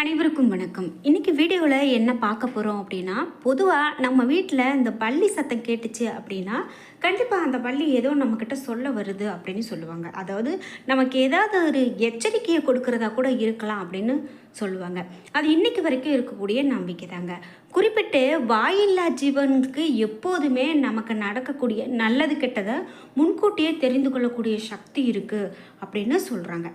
அனைவருக்கும் வணக்கம். இன்றைக்கி வீடியோவில் என்ன பார்க்க போகிறோம் அப்படின்னா பொதுவாக நம்ம வீட்டில் இந்த பள்ளி சத்தம் கேட்டுச்சு அப்படின்னா கண்டிப்பாக அந்த பள்ளி ஏதோ நம்மக்கிட்ட சொல்ல வருது அப்படின்னு சொல்லுவாங்க. அதாவது நமக்கு ஏதாவது ஒரு எச்சரிக்கையை கொடுக்கறதா கூட இருக்கலாம் அப்படின்னு சொல்லுவாங்க. அது இன்னைக்கு வரைக்கும் இருக்கக்கூடிய நம்பிக்கை தாங்க. குறிப்பிட்டு வாயில்லா ஜீவனுக்கு எப்போதுமே நமக்கு நடக்கக்கூடிய நல்லது கெட்டதை முன்கூட்டியே தெரிந்து கொள்ளக்கூடிய சக்தி இருக்குது அப்படின்னு சொல்கிறாங்க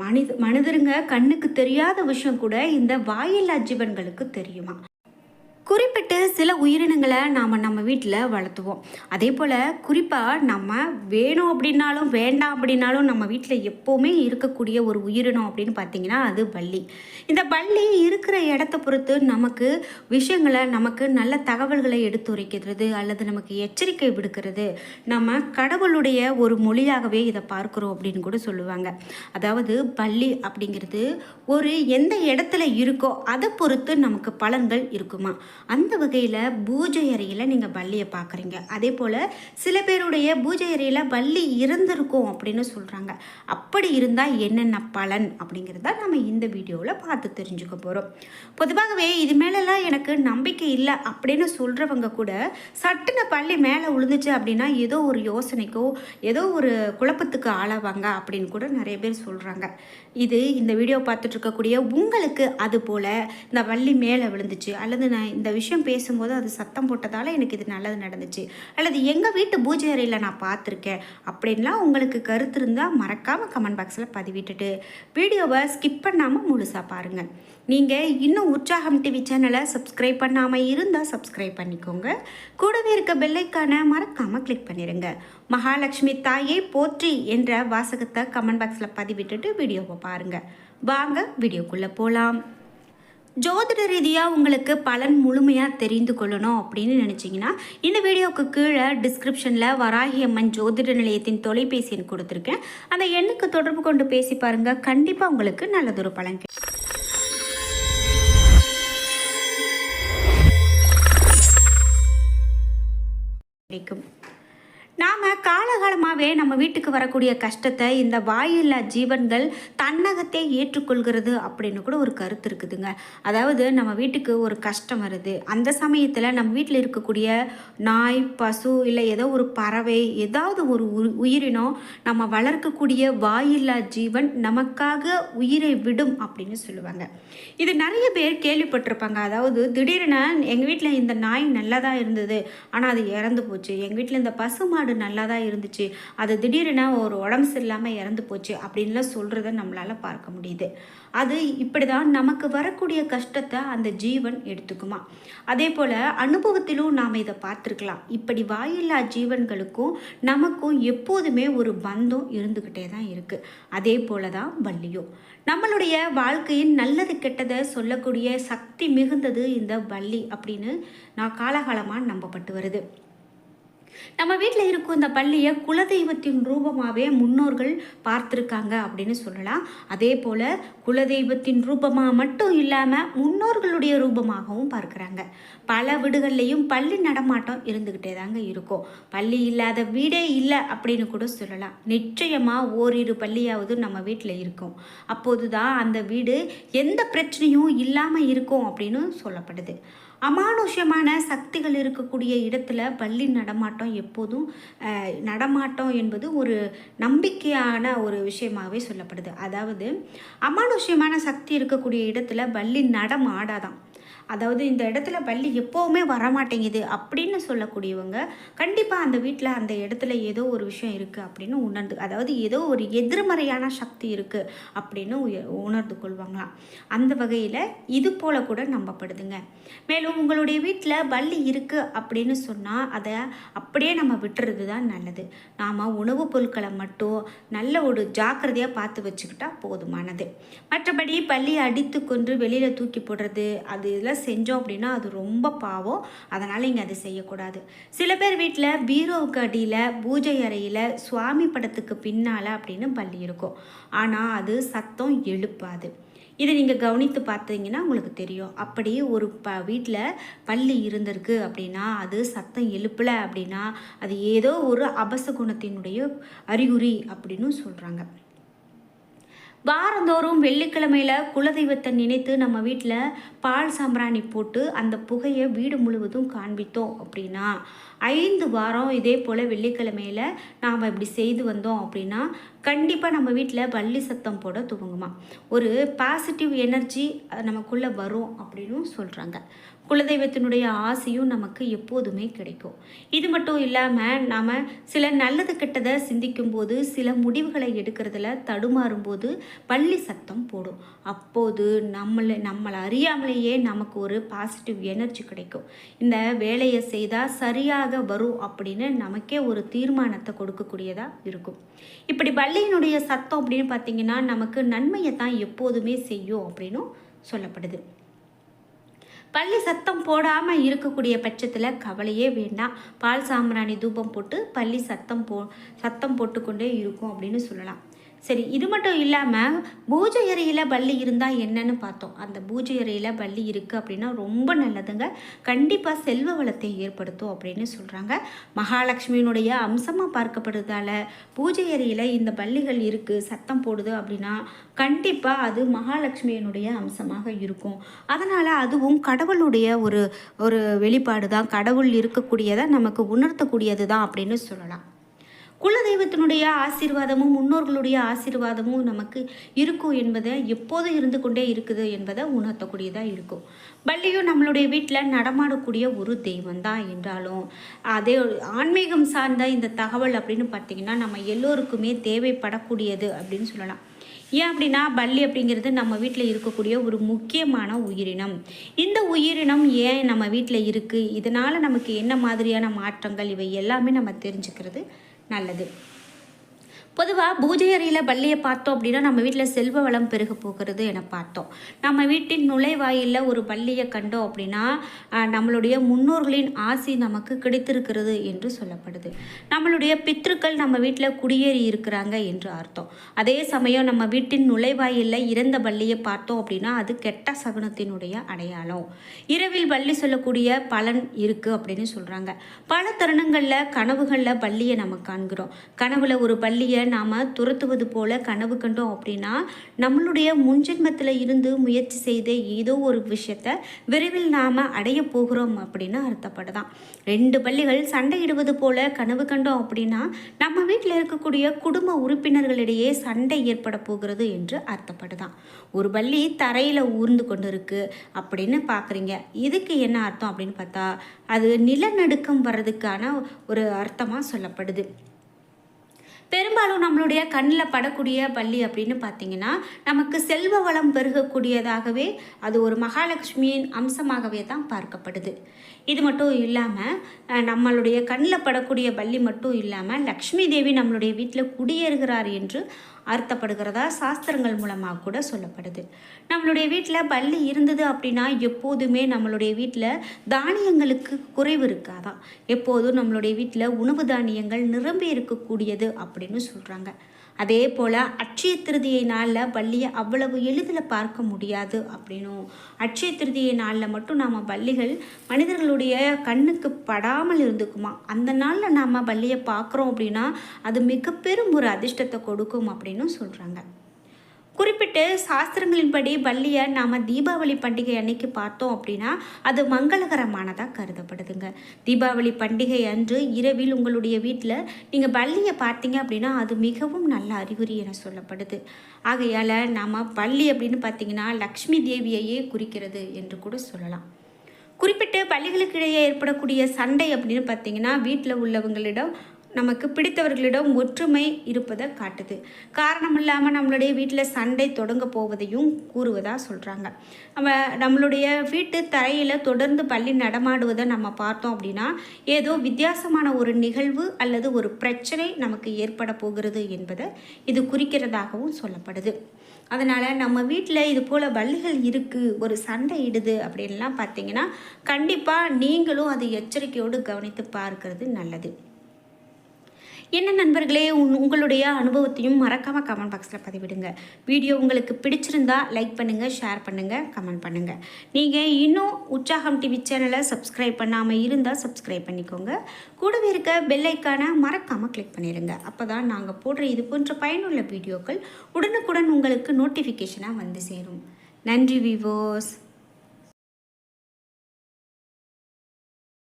மனித மனிதருங்க கண்ணுக்கு தெரியாத விஷயம் கூட இந்த வாயில்லா ஜீவன்களுக்கு தெரியுமா? குறிப்பிட்டு சில உயிரினங்களை நாம் நம்ம வீட்டில் வளர்த்துவோம். அதே போல் குறிப்பாக நம்ம வேணும் அப்படின்னாலும் வேண்டாம் அப்படின்னாலும் நம்ம வீட்டில் எப்போவுமே இருக்கக்கூடிய ஒரு உயிரினம் அப்படின்னு பார்த்தீங்கன்னா அது பள்ளி. இந்த பள்ளி இருக்கிற இடத்த பொறுத்து நமக்கு விஷயங்களை நமக்கு நல்ல தகவல்களை எடுத்துரைக்கிறது அல்லது நமக்கு எச்சரிக்கை விடுக்கிறது. நம்ம கடவுளுடைய ஒரு மொழியாகவே இதை பார்க்குறோம் அப்படின்னு கூட சொல்லுவாங்க. அதாவது பள்ளி அப்படிங்கிறது ஒரு எந்த இடத்துல இருக்கோ அதை பொறுத்து நமக்கு பலன்கள் இருக்குமா? அந்த வகையில் பூஜை அறையில் நீங்கள் பள்ளியை பார்க்குறீங்க. அதே போல் சில பேருடைய பூஜை அறையில் பள்ளி இருந்திருக்கும் அப்படின்னு சொல்கிறாங்க அப்படி இருந்தால் என்னென்ன பலன் அப்படிங்கிறத நம்ம இந்த வீடியோவில் பார்த்து தெரிஞ்சுக்க போகிறோம் பொதுவாகவே இது மேலெல்லாம் எனக்கு நம்பிக்கை இல்லை அப்படின்னு சொல்கிறவங்க கூட சட்டுன பள்ளி மேலே விழுந்துச்சு அப்படின்னா ஏதோ ஒரு யோசனைக்கோ ஏதோ ஒரு குழப்பத்துக்கு ஆளாவாங்க அப்படின்னு கூட நிறைய பேர் சொல்கிறாங்க இது இந்த வீடியோ பார்த்துட்ருக்கக்கூடிய உங்களுக்கு அது போல் இந்த வள்ளி மேலே விழுந்துச்சு அல்லது நான் இந்த விஷயம் பேசும்போது அது சத்தம் போட்டதால் எனக்கு இது நல்லது நடந்துச்சு. அல்லது எங்கள் வீட்டு பூஜை அறையில் நான் பார்த்துருக்கேன் அப்படின்லாம் உங்களுக்கு கருத்து இருந்தால் மறக்காமல் கமெண்ட் பாக்ஸில் பதிவிட்டுட்டு வீடியோவை ஸ்கிப் பண்ணாமல் முழுசாக பாருங்கள் நீங்கள் இன்னும் உற்சாகம் டிவி சேனலை சப்ஸ்கிரைப் பண்ணாமல் இருந்தால் சப்ஸ்கிரைப் பண்ணிக்கோங்க. கூடவே இருக்க பெல்லைக்கான மறக்காமல் கிளிக் பண்ணிடுங்க மகாலட்சுமி தாயே போற்றி என்ற வாசகத்தை கமெண்ட் பாக்ஸில் பதிவிட்டுட்டு வீடியோவை பாருங்கள் வாங்க வீடியோக்குள்ளே போகலாம் ஜோதிட ரீதியாக உங்களுக்கு பலன் முழுமையாக தெரிந்து கொள்ளணும் அப்படின்னு நினச்சிங்கன்னா இந்த வீடியோவுக்கு கீழே டிஸ்கிரிப்ஷனில் வராகி அம்மன் ஜோதிட நிலையத்தின் தொலைபேசி எண் கொடுத்துருக்கேன் அந்த எண்ணுக்கு தொடர்பு கொண்டு பேசி பாருங்கள் கண்டிப்பாக உங்களுக்கு நல்லதொரு பலன் கிடைக்கும். காலமாகவே நம்ம வீட்டுக்கு வரக்கூடிய கஷ்டத்தை இந்த வாயில்லா ஜீவன்கள் தன்னகத்தே ஏற்றுக்கொள்கிறது அப்படின்னு கூட ஒரு கருத்து இருக்குதுங்க. அதாவது நம்ம வீட்டுக்கு ஒரு கஷ்டம் வருது. அந்த சமயத்தில் நம்ம வீட்டில் இருக்கக்கூடிய நாய் பசு இல்லை ஏதோ ஒரு பறவை ஏதாவது ஒரு உ- உயிரினம் நம்ம வளர்க்கக்கூடிய வாயில்லா ஜீவன் நமக்காக உயிரை விடும் அப்படின்னு சொல்லுவாங்க. இது நிறைய பேர் கேள்விப்பட்டிருப்பாங்க. அதாவது திடீர்னு எங்கள் வீட்டில் இந்த நாய் நல்லா தான் இருந்தது ஆனால் அது இறந்து போச்சு. எங்கள் வீட்டில் இந்த பசுமாடு நல்லா தான் இருந்துச்சு. அது திடீரென ஒரு உடம்பு சரியில்லாமல் இறந்து போச்சு அப்படின்லாம் சொல்கிறத நம்மளால் பார்க்க முடியுது. அது இப்படி தான் நமக்கு வரக்கூடிய கஷ்டத்தை அந்த ஜீவன் எடுத்துக்குமா. அதே போல் அனுபவத்திலும் நாம் இதை பார்த்துருக்கலாம். இப்படி வாயில்லா ஜீவன்களுக்கும் நமக்கும் எப்போதுமே ஒரு பந்தம் இருந்துக்கிட்டே தான் இருக்குது அதே போல தான் வள்ளியும். நம்மளுடைய வாழ்க்கையின் நல்லது கெட்டதை சொல்லக்கூடிய சக்தி மிகுந்தது இந்த வள்ளி அப்படின்னு நான் காலகாலமாக நம்பப்பட்டு வருது. நம்ம வீட்டில் இருக்கும் இந்த பள்ளியை குலதெய்வத்தின் ரூபமாகவே முன்னோர்கள் பார்த்துருக்காங்க அப்படின்னு சொல்லலாம். அதே போல் குலதெய்வத்தின் ரூபமாக மட்டும் இல்லாமல் முன்னோர்களுடைய ரூபமாகவும் பார்க்குறாங்க. பல வீடுகள்லேயும் பள்ளி நடமாட்டம் இருந்துக்கிட்டே தாங்க இருக்கும். பள்ளி இல்லாத வீடே இல்லை அப்படின்னு கூட சொல்லலாம். நிச்சயமாக ஓரிரு பள்ளியாவது நம்ம வீட்டில் இருக்கும். அப்போது தான் அந்த வீடு எந்த பிரச்சனையும் இல்லாமல் இருக்கும் அப்படின்னு சொல்லப்படுது. அமானுஷ்யமான சக்திகள் இருக்கக்கூடிய இடத்துல பள்ளி நடமாட்டம் எப்போதும் நடமாட்டம் என்பது ஒரு நம்பிக்கையான ஒரு விஷயமாகவே சொல்லப்படுது. அதாவது அமானுஷ்யமான சக்தி இருக்கக்கூடிய இடத்துல பள்ளி நடமாடாதான். அதாவது இந்த இடத்துல பள்ளி எப்போவுமே வரமாட்டேங்குது அப்படின்னு சொல்லக்கூடியவங்க கண்டிப்பாக அந்த வீட்டில் அந்த இடத்துல ஏதோ ஒரு விஷயம் இருக்குது அப்படின்னு உணர்ந்து அதாவது ஏதோ ஒரு எதிர்மறையான சக்தி இருக்குது அப்படின்னு உணர்ந்து கொள்வாங்களாம். அந்த வகையில் இது போல கூட நம்பப்படுதுங்க. மேலும் உங்களுடைய வீட்டில் பள்ளி இருக்குது அப்படின்னு சொன்னால் அதை அப்படியே நம்ம விட்டுறது தான் நல்லது. நாம் உணவுப் பொருட்களை மட்டும் நல்ல ஒரு ஜாக்கிரதையாக பார்த்து வச்சுக்கிட்டா போதுமானது. மற்றபடி பள்ளியை அடித்து கொண்டு வெளியில் தூக்கி போடுறது அது இதெல்லாம் செஞ்சோம் அப்படின்னா அது ரொம்ப பாவம். அதனால் இங்கே அதை செய்யக்கூடாது. சில பேர் வீட்டில் பீரோவுக்கு அடியில் பூஜை அறையில் சுவாமி படத்துக்கு பின்னால் அப்படின்னு பள்ளி இருக்கும். ஆனால் அது சத்தம் எழுப்பாது. இதை நீங்கள் கவனித்து பார்த்தீங்கன்னா உங்களுக்கு தெரியும். அப்படி ஒரு ப வீட்டில் பள்ளி இருந்திருக்கு அப்படின்னா அது சத்தம் எழுப்பலை அப்படின்னா அது ஏதோ ஒரு அபச குணத்தினுடைய அறிகுறி அப்படின்னு சொல்கிறாங்க வாரந்தோறும் வெள்ளிக்கிழமையில் குலதெய்வத்தை நினைத்து நம்ம வீட்டில் பால் சாம்பிராணி போட்டு அந்த புகையை வீடு முழுவதும் காண்பித்தோம் அப்படின்னா ஐந்து வாரம் இதே போல் வெள்ளிக்கிழமையில் நாம் இப்படி செய்து வந்தோம் அப்படின்னா கண்டிப்பாக நம்ம வீட்டில் பள்ளி சத்தம் போட துவங்குமா. ஒரு பாசிட்டிவ் எனர்ஜி நமக்குள்ளே வரும் அப்படின்னு சொல்கிறாங்க குலதெய்வத்தினுடைய ஆசையும் நமக்கு எப்போதுமே கிடைக்கும். இது மட்டும் இல்லாமல் நாம் சில நல்லது கெட்டதை சிந்திக்கும்போது சில முடிவுகளை எடுக்கிறதுல தடுமாறும்போது பள்ளி சத்தம் போடும். அப்போது நம்மளை நம்மளை அறியாமலேயே நமக்கு ஒரு பாசிட்டிவ் எனர்ஜி கிடைக்கும். இந்த வேலையை செய்தால் சரியாக வரும் அப்படின்னு நமக்கே ஒரு தீர்மானத்தை கொடுக்கக்கூடியதாக இருக்கும். இப்படி பள்ளியினுடைய சத்தம் அப்படின்னு பார்த்தீங்கன்னா நமக்கு நன்மையை தான் எப்போதுமே செய்யும் அப்படின்னும் சொல்லப்படுது. பள்ளி சத்தம் போடாமல் இருக்கக்கூடிய பட்சத்தில் கவலையே வேண்டாம். பால் சாம்பிராணி தூபம் போட்டு பள்ளி சத்தம் போ சத்தம் போட்டுக்கொண்டே இருக்கும் அப்படின்னு சொல்லலாம். சரி இது மட்டும் இல்லாமல் பூஜை அறையில் பள்ளி இருந்தால் என்னன்னு பார்த்தோம். அந்த பூஜை அறையில் பள்ளி இருக்குது அப்படின்னா ரொம்ப நல்லதுங்க. கண்டிப்பாக செல்வ வளத்தை ஏற்படுத்தும் அப்படின்னு சொல்கிறாங்க மகாலட்சுமியினுடைய அம்சமாக பார்க்கப்படுறதால பூஜை அறையில் இந்த பள்ளிகள் இருக்குது சத்தம் போடுது அப்படின்னா கண்டிப்பாக அது மகாலட்சுமியினுடைய அம்சமாக இருக்கும். அதனால் அதுவும் கடவுளுடைய ஒரு ஒரு வெளிப்பாடு தான் கடவுள் இருக்கக்கூடியதை நமக்கு உணர்த்தக்கூடியது தான் அப்படின்னு சொல்லலாம். குலதெய்வத்தினுடைய ஆசீர்வாதமும் முன்னோர்களுடைய ஆசீர்வாதமும் நமக்கு இருக்கும் என்பதை எப்போதும் இருந்து கொண்டே இருக்குது என்பதை உணர்த்தக்கூடியதாக இருக்கும். பள்ளியும் நம்மளுடைய வீட்டில் நடமாடக்கூடிய ஒரு தெய்வம் தான் என்றாலும் அதே ஆன்மீகம் சார்ந்த இந்த தகவல் அப்படின்னு பார்த்தீங்கன்னா நம்ம எல்லோருக்குமே தேவைப்படக்கூடியது அப்படின்னு சொல்லலாம். ஏன் அப்படின்னா பள்ளி அப்படிங்கிறது நம்ம வீட்டில் இருக்கக்கூடிய ஒரு முக்கியமான உயிரினம். இந்த உயிரினம் ஏன் நம்ம வீட்டில் இருக்குது இதனால் நமக்கு என்ன மாதிரியான மாற்றங்கள்? இவை எல்லாமே நம்ம தெரிஞ்சுக்கிறது நல்லது. பொதுவாக பூஜை அறையில் பள்ளியை பார்த்தோம் அப்படின்னா நம்ம வீட்டில் செல்வ வளம் பெருக போகிறது என பார்த்தோம். நம்ம வீட்டின் நுழைவாயிலில் ஒரு பள்ளியை கண்டோம் அப்படின்னா நம்மளுடைய முன்னோர்களின் ஆசி நமக்கு கிடைத்திருக்கிறது என்று சொல்லப்படுது. நம்மளுடைய பித்ருக்கள் நம்ம வீட்டில் குடியேறி இருக்கிறாங்க என்று அர்த்தம். அதே சமயம் நம்ம வீட்டின் நுழைவாயிலில் இறந்த பள்ளியை பார்த்தோம் அப்படின்னா அது கெட்ட சகுனத்தினுடைய அடையாளம். இரவில் பள்ளி சொல்லக்கூடிய பலன் இருக்குது அப்படின்னு சொல்கிறாங்க பல தருணங்களில் கனவுகளில் பள்ளியை நம்ம காண்கிறோம். கனவுல ஒரு பள்ளியை நாம் துரத்துவது போல கனவு கண்டோம் அப்படின்னா நம்மளுடைய முன்ஜென்மத்தில் இருந்து முயற்சி செய்த ஏதோ ஒரு விஷயத்த விரைவில் நாம் அடைய போகிறோம் அப்படின்னு அர்த்தப்படுதான் ரெண்டு பள்ளிகள் சண்டையிடுவது போல கனவு கண்டோம் அப்படின்னா நம்ம வீட்டில் இருக்கக்கூடிய குடும்ப உறுப்பினர்களிடையே சண்டை ஏற்பட போகிறது என்று அர்த்தப்படுதான் ஒரு பள்ளி தரையில் ஊர்ந்து கொண்டு இருக்கு அப்படின்னு பார்க்குறீங்க இதுக்கு என்ன அர்த்தம் அப்படின்னு பார்த்தா அது நிலநடுக்கம் வர்றதுக்கான ஒரு அர்த்தமாக சொல்லப்படுது. பெரும்பாலும் நம்மளுடைய கண்ணில் படக்கூடிய பள்ளி அப்படின்னு பார்த்தீங்கன்னா நமக்கு செல்வ வளம் பெருகக்கூடியதாகவே அது ஒரு மகாலட்சுமியின் அம்சமாகவே தான் பார்க்கப்படுது. இது மட்டும் இல்லாமல் நம்மளுடைய கண்ணில் படக்கூடிய பள்ளி மட்டும் இல்லாமல் லக்ஷ்மி தேவி நம்மளுடைய வீட்டில் குடியேறுகிறார் என்று அர்த்தப்படுகிறதா சாஸ்திரங்கள் மூலமாக கூட சொல்லப்படுது. நம்மளுடைய வீட்டில் பள்ளி இருந்தது அப்படின்னா எப்போதுமே நம்மளுடைய வீட்டில் தானியங்களுக்கு குறைவு இருக்காதான் எப்போதும் நம்மளுடைய வீட்டில் உணவு தானியங்கள் நிரம்பி இருக்கக்கூடியது அப்படின்னு சொல்கிறாங்க அதே போல் அட்சய திருதியை நாளில் பள்ளியை அவ்வளவு எளிதில் பார்க்க முடியாது அப்படின்னும். அட்சய திருதியை நாளில் மட்டும் நாம் பள்ளிகள் மனிதர்களுடைய கண்ணுக்கு படாமல் இருந்துக்குமா? அந்த நாளில் நாம் பள்ளியை பார்க்குறோம் அப்படின்னா அது மிக பெரும் ஒரு அதிர்ஷ்டத்தை கொடுக்கும் அப்படின்னு சொல்கிறாங்க குறிப்பிட்டு சாஸ்திரங்களின்படி பள்ளியை நாம் தீபாவளி பண்டிகை அன்னைக்கு பார்த்தோம் அப்படின்னா அது மங்களகரமானதாக கருதப்படுதுங்க. தீபாவளி பண்டிகை அன்று இரவில் உங்களுடைய வீட்டில் நீங்கள் பள்ளியை பார்த்தீங்க அப்படின்னா அது மிகவும் நல்ல அறிகுறி என சொல்லப்படுது. ஆகையால் நாம் பள்ளி அப்படின்னு பார்த்தீங்கன்னா லக்ஷ்மி தேவியையே குறிக்கிறது என்று கூட சொல்லலாம். குறிப்பிட்டு பள்ளிகளுக்கு இடையே ஏற்படக்கூடிய சண்டை அப்படின்னு பார்த்தீங்கன்னா வீட்டில் உள்ளவங்களிடம் நமக்கு பிடித்தவர்களிடம் ஒற்றுமை இருப்பதை காட்டுது. காரணம் இல்லாமல் நம்மளுடைய வீட்டில் சண்டை தொடங்க போவதையும் கூறுவதாக சொல்கிறாங்க நம்ம நம்மளுடைய வீட்டு தரையில் தொடர்ந்து பள்ளி நடமாடுவதை நம்ம பார்த்தோம் அப்படின்னா ஏதோ வித்தியாசமான ஒரு நிகழ்வு அல்லது ஒரு பிரச்சனை நமக்கு ஏற்பட போகிறது என்பதை இது குறிக்கிறதாகவும் சொல்லப்படுது. அதனால் நம்ம வீட்டில் இது போல் வள்ளிகள் இருக்குது ஒரு சண்டை இடுது அப்படின்லாம் பார்த்தீங்கன்னா கண்டிப்பாக நீங்களும் அது எச்சரிக்கையோடு கவனித்து பார்க்கறது நல்லது. என்ன நண்பர்களே உன் உங்களுடைய அனுபவத்தையும் மறக்காமல் கமெண்ட் பாக்ஸில் பதிவிடுங்க. வீடியோ உங்களுக்கு பிடிச்சிருந்தா லைக் பண்ணுங்கள் ஷேர் பண்ணுங்கள் கமெண்ட் பண்ணுங்கள் நீங்கள் இன்னும் உற்சாகம் டிவி சேனலை சப்ஸ்கிரைப் பண்ணாமல் இருந்தால் சப்ஸ்கிரைப் பண்ணிக்கோங்க. கூடவே இருக்க பெல் ஐக்கானை மறக்காமல் கிளிக் பண்ணிடுங்க அப்போ தான் நாங்கள் போடுற இது போன்ற பயனுள்ள வீடியோக்கள் உடனுக்குடன் உங்களுக்கு நோட்டிஃபிகேஷனாக வந்து சேரும். நன்றி விவோஸ்